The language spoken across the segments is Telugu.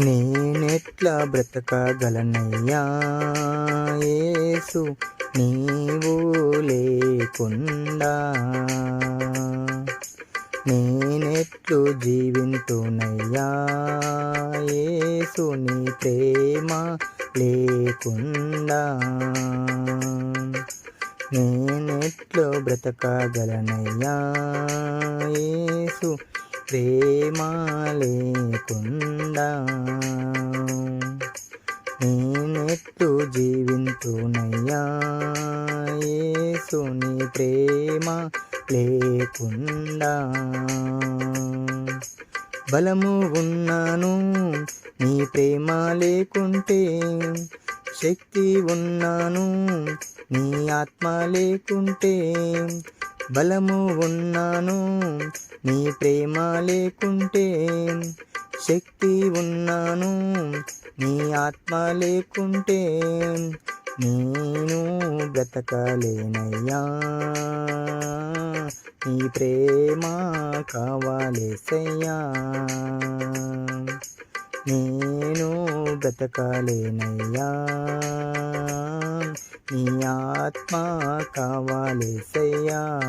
నేనెట్లా బ్రతకగలనయ్యా? యేసు నీవు లేకుండా. నేనెట్లు జీవింతునయ్యా? యేసు నీ ప్రేమ లేకుండా. నేనెట్లు బ్రతకగలనయ్యా? యేసు ప్రేమ లేకుండా నేనెట్టు జీవింతునయ్యా ఏసుని ప్రేమ లేకుండా బలము ఉన్నాను నీ ప్రేమ లేకుంటే శక్తి ఉన్నాను నీ ఆత్మ లేకుంటే బలము ఉన్నాను నీ ప్రేమ లేకుంటే శక్తి ఉన్నాను నీ ఆత్మ లేకుంటే నేను బ్రతకలేనయ్యా. నీ ప్రేమ కావాలేసయ్యా. నేను బ్రతకలేనయ్యా. నీ ఆత్మ కావాలేసయ్యా.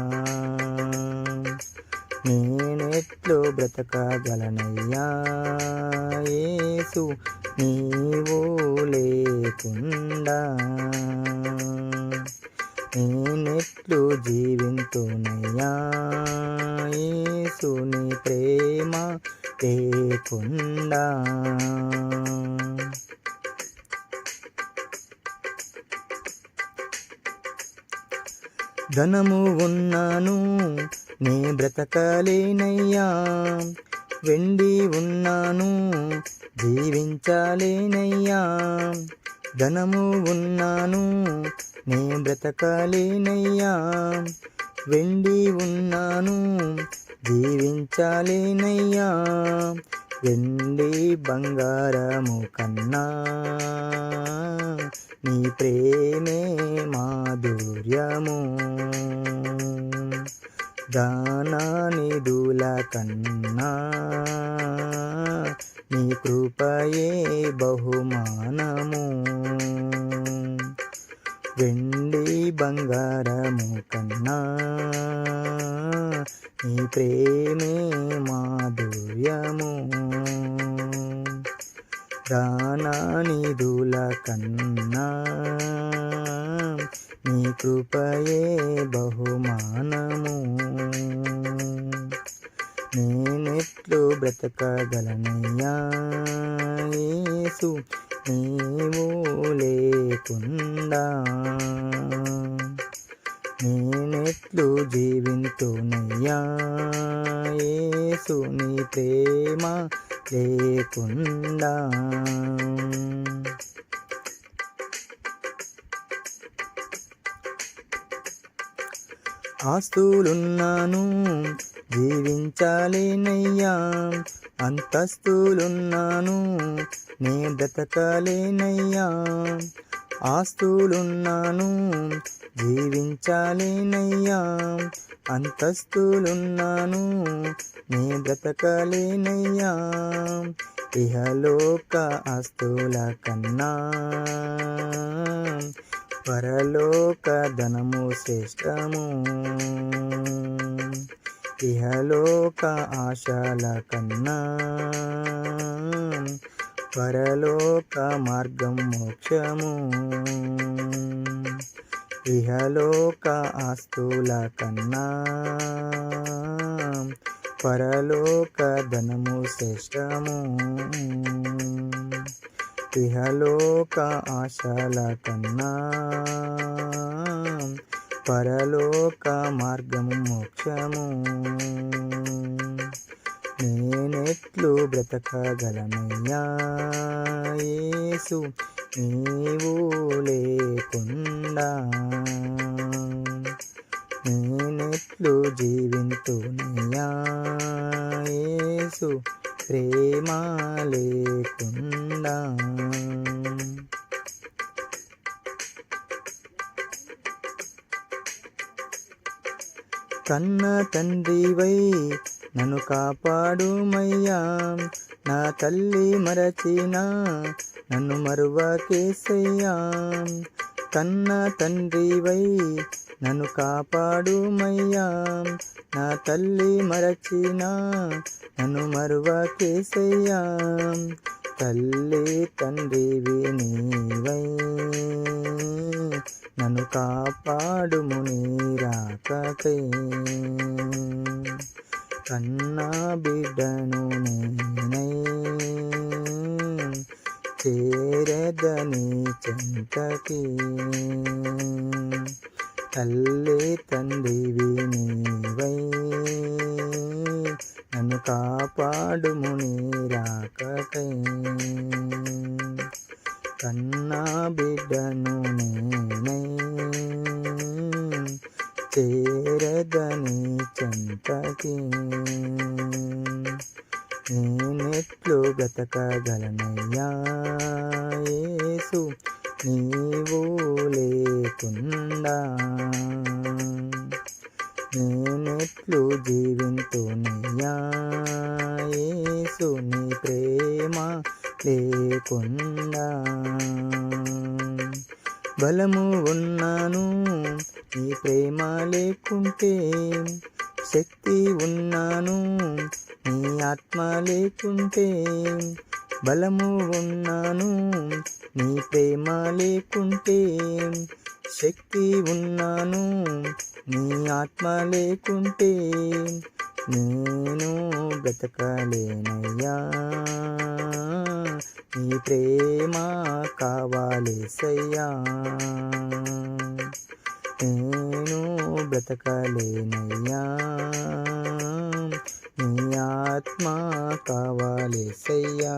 నేనెట్లు బ్రతకగలనయ్యా. యేసు నీవు లేకుండా. నేనెట్లు జీవింతునయ్యా. యేసు నీ ప్రేమ లేకుండా. ధనము ఉన్నాను నే బ్రతకలేనయ్యా. వెండి ఉన్నాను జీవించాలేనయ్యా. ధనము ఉన్నాను నే బ్రతకలేనయ్యా. వెండి ఉన్నాను జీవించాలేనయ్యా. వెండి బంగారము కన్నా నీ ప్రేమే మాధుర్యము దానానిధుల కన్నా నీ కృపయే బహుమానము. వెండి బంగారము కన్నా నీ ప్రేమే దానానిధుల కన్నా నీ కృపయే బహుమానము. నేనెట్లు బ్రతకగలనయ్యా యేసు నీవు లేకుండా. నేనెట్లు జీవింతునయ్యా యేసు నీ ప్రేమ లేకుండా. ఆస్తులున్నాను జీవించాలేనయ్యా. అంతస్తులున్నాను నే బ్రతకాలేనయ్యా. ఆస్తులున్నాను జీవించాలేనయ్యా. అంతస్తులున్నాను నే బ్రతకలేనయ్యా. ఇహలోక ఆస్తుల కన్నా పరలోక ధనము శ్రేష్టము. ఇహలోక ఆశల కన్నా పరలోక మార్గం మోక్షము. ఇహలోక ఆస్తుల కన్నా పరలోక ధనము శ్రేష్టము. ఇహలోక ఆశల కన్నా పరలోక మార్గము మోక్షము. నేనెట్లు బ్రతకగలనయ్యా యేసు నీవు లేకుండా. నేనెట్లు జీవింతునయ్యా యేసు ప్రేమ లేకుండా. కన్న తండ్రివై నన్ను కాపాడుమయ్యా. నా తల్లి మరచినా నన్ను మరువకేసయ్యా. కన్న తండ్రివై నన్ను కాపాడుమయ్యా. నా తల్లి మరచినా నన్ను మరువకేసయ్యా. తల్లి తండ్రివి నీవై నన్ను కాపాడుము నీరాకకై కన్నా బిడ్డను నేనై చేరదని చెంతకి తల్లి తండ్రివి నీవై నన్ను కాపాడుము నీరాకకై కన్నా బిడ్డను నేనై చేరదని చెంతకి. నేనెట్లు బ్రతకగలనయ్యా యేసు నీవు లేకుండా. నేనెట్లు జీవింతునయ్యా యేసు నీ ప్రేమ లేకుండా. బలము ఉన్నాను నీ ప్రేమ లేకుంటే శక్తి ఉన్నాను. నీ ఆత్మ లేకుంటే బలము ఉన్నాను. నీ ప్రేమ లేకుంటే శక్తి ఉన్నాను. నీ ఆత్మ లేకుంటే నేను బ్రతకలేనయ్యా. నీ ప్రేమ కావాలి సయ్యా నేను బ్రతకలేనయ్యా. నీ ఆత్మ కావాలి సయ్యా